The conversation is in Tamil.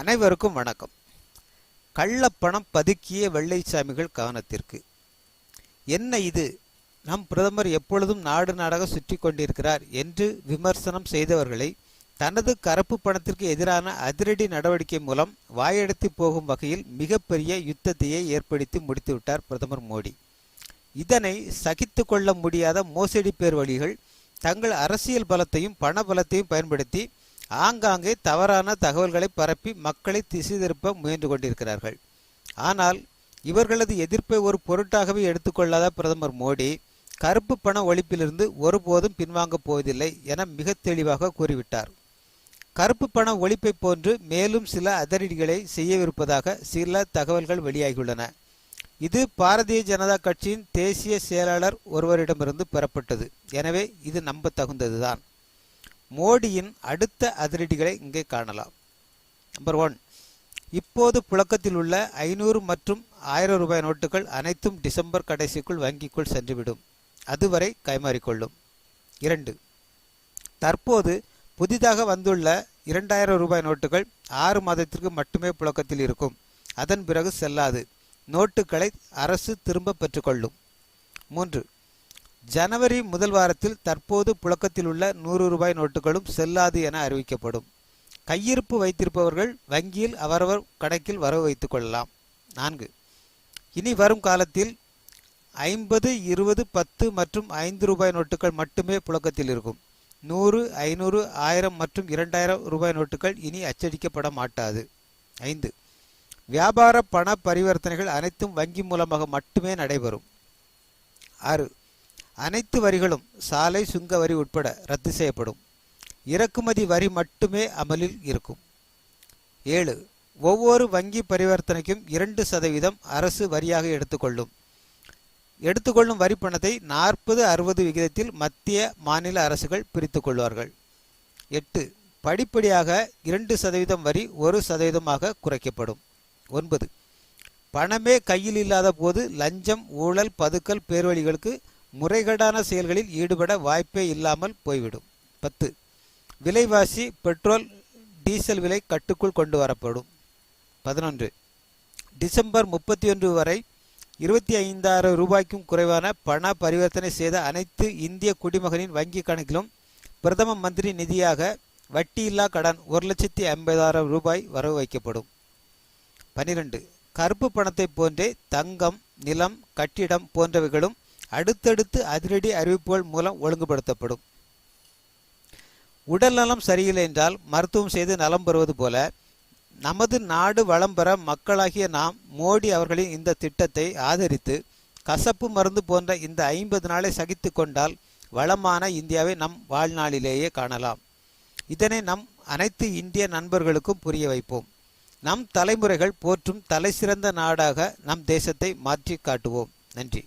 அனைவருக்கும் வணக்கம். கள்ளப்பணம் பதுக்கிய வெள்ளைச்சாமிகள் கவனத்திற்கு. என்ன இது? நம் பிரதமர் எப்பொழுதும் நாடு நாடாக சுற்றி கொண்டிருக்கிறார் என்று விமர்சனம் செய்தவர்களை தனது கருப்பு பணத்திற்கு எதிரான அதிரடி நடவடிக்கை மூலம் வாயெடுத்து போகும் வகையில் மிகப்பெரிய யுத்தத்தையே ஏற்படுத்தி முடித்துவிட்டார் பிரதமர் மோடி. இதனை சகித்து கொள்ள முடியாத மோசடி பேர் வழிகள் தங்கள் அரசியல் பலத்தையும் பண பலத்தையும் பயன்படுத்தி ஆங்காங்கே தவறான தகவல்களை பரப்பி மக்களை திசை திருப்ப முயன்று கொண்டிருக்கிறார்கள். ஆனால் இவர்களது எதிர்ப்பை ஒரு பொருட்டாகவே எடுத்துக்கொள்ளாத பிரதமர் மோடி கருப்பு பண ஒழிப்பிலிருந்து ஒருபோதும் பின்வாங்கப் போவதில்லை என மிக தெளிவாக கூறிவிட்டார். கருப்பு பண ஒழிப்பை போன்று மேலும் சில அதிரடிகளை செய்யவிருப்பதாக சில தகவல்கள் வெளியாகியுள்ளன. இது பாரதிய ஜனதா கட்சியின் தேசிய செயலாளர் ஒருவரிடமிருந்து பெறப்பட்டது. எனவே இது நம்ப தகுந்ததுதான் மோடியின் அடுத்த அதிரடிகளை இங்கே காணலாம். நம்பர் ஒன் இப்போது புழக்கத்தில் உள்ள ஐநூறு மற்றும் ஆயிரம் ரூபாய் நோட்டுகள் அனைத்தும் டிசம்பர் கடைசிக்குள் வங்கிக்குள் சென்றுவிடும். அதுவரை கைமாறிக்கொள்ளும். இரண்டு தற்போது புதிதாக வந்துள்ள இரண்டாயிரம் ரூபாய் நோட்டுகள் ஆறு மாதத்திற்கு மட்டுமே புழக்கத்தில் இருக்கும். அதன் பிறகு செல்லாது. நோட்டுகளை அரசு திரும்ப பெற்றுக்கொள்ளும். மூன்று ஜனவரி முதல் வாரத்தில் தற்போது புழக்கத்தில் உள்ள நூறு ரூபாய் நோட்டுகளும் செல்லாது என அறிவிக்கப்படும். கையிருப்பு வைத்திருப்பவர்கள் வங்கியில் அவரவர் கணக்கில் வரவு வைத்துக் கொள்ளலாம். நான்கு. இனி வரும் காலத்தில் ஐம்பது இருபது பத்து மற்றும் ஐந்து ரூபாய் நோட்டுகள் மட்டுமே புழக்கத்தில் இருக்கும். நூறு ஐநூறு ஆயிரம் மற்றும் இரண்டாயிரம் ரூபாய் நோட்டுகள் இனி அச்சடிக்கப்பட மாட்டாது. ஐந்து. வியாபார பண பரிவர்த்தனைகள் அனைத்தும் வங்கி மூலமாக மட்டுமே நடைபெறும். ஆறு. அனைத்து வரிகளும் சாலை சுங்க வரி உட்பட ரத்து செய்யப்படும். இறக்குமதி வரி மட்டுமே அமலில் இருக்கும். ஏழு ஒவ்வொரு வங்கி பரிவர்த்தனைக்கும் இரண்டு சதவீதம் அரசு வரியாக எடுத்துக்கொள்ளும். எடுத்துக்கொள்ளும் வரி பணத்தை நாற்பது அறுபது விகிதத்தில் மத்திய மாநில அரசுகள் பிரித்து கொள்வார்கள். எட்டு படிப்படியாக இரண்டு சதவீதம் வரி ஒரு சதவீதமாக குறைக்கப்படும். ஒன்பது பணமே கையில் இல்லாத போது லஞ்சம் ஊழல் பதுக்கல் பேர்வழிகளுக்கு முறைகேடான செயல்களில் ஈடுபட வாய்ப்பே இல்லாமல் போய்விடும். பத்து. விலைவாசி பெட்ரோல் டீசல் விலை கட்டுக்குள் கொண்டு வரப்படும். பதினொன்று. டிசம்பர் முப்பத்தி ஒன்று வரை இருபத்தி ஐந்தாயிரம் ரூபாய்க்கும் குறைவான பண பரிவர்த்தனை செய்த அனைத்து இந்திய குடிமகனின் வங்கிக் கணக்கிலும் பிரதம மந்திரி நிதியாக வட்டியில்லா கடன் ஒரு லட்சத்தி ஐம்பதாயிரம் ரூபாய் வரவு வைக்கப்படும். பனிரெண்டு. கருப்பு பணத்தை போன்றே தங்கம் நிலம் கட்டிடம் போன்றவைகளும் அடுத்தடுத்து அதிரடி அறிவிப்புகள் மூலம் ஒழுங்குபடுத்தப்படும். உடல் நலம் சரியில்லை என்றால் மருத்துவம் செய்து நலம் பெறுவது போல நமது நாடு வளம் பெற மக்களாகிய நாம் மோடி அவர்களின் இந்த திட்டத்தை ஆதரித்து கசப்பு மருந்து போன்ற இந்த ஐம்பது நாளை சகித்து கொண்டால் வளமான இந்தியாவை நம் வாழ்நாளிலேயே காணலாம். இதனை நம் அனைத்து இந்திய நண்பர்களுக்கும் புரிய வைப்போம். நம் தலைமுறைகள் போற்றும் தலைசிறந்த நாடாக நம் தேசத்தை மாற்றி காட்டுவோம். நன்றி.